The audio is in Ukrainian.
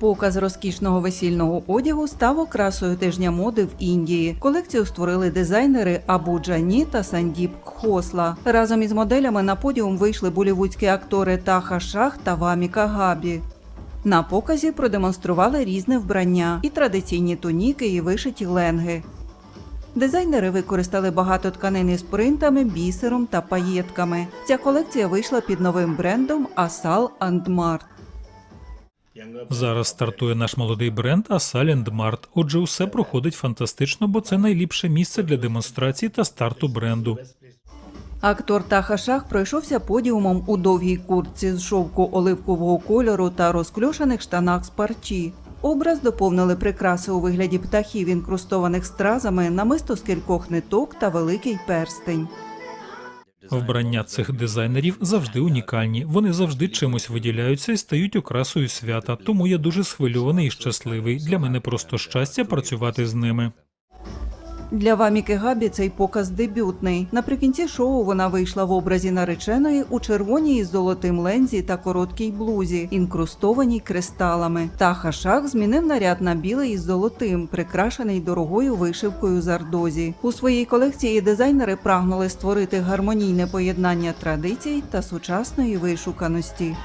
Показ розкішного весільного одягу став окрасою тижня моди в Індії. Колекцію створили дизайнери Абу Джані та Сандіп Кхосла. Разом із моделями на подіум вийшли болівудські актори Таха Шах та Ваміка Габі. На показі продемонстрували різне вбрання і традиційні туніки, і вишиті ленги. Дизайнери використали багато тканин із принтами, бісером та паєтками. Ця колекція вийшла під новим брендом Asal Mart. Зараз стартує наш молодий бренд Asal Mart. Отже, усе проходить фантастично, бо це найліпше місце для демонстрації та старту бренду. Актор Таха Шах пройшовся подіумом у довгій куртці з шовку оливкового кольору та розкльошених штанах з парчі. Образ доповнили прикраси у вигляді птахів, інкрустованих стразами, намисто з кількох ниток та великий перстень. Вбрання цих дизайнерів завжди унікальні. Вони завжди чимось виділяються і стають окрасою свята. Тому я дуже схвильований і щасливий. Для мене просто щастя працювати з ними. Для Ваміки Габі цей показ дебютний. Наприкінці шоу вона вийшла в образі нареченої у червоній із золотим лензі та короткій блузі, інкрустованій кристалами. Таха Шах змінив наряд на білий із золотим, прикрашений дорогою вишивкою з ардозі. У своїй колекції дизайнери прагнули створити гармонійне поєднання традицій та сучасної вишуканості.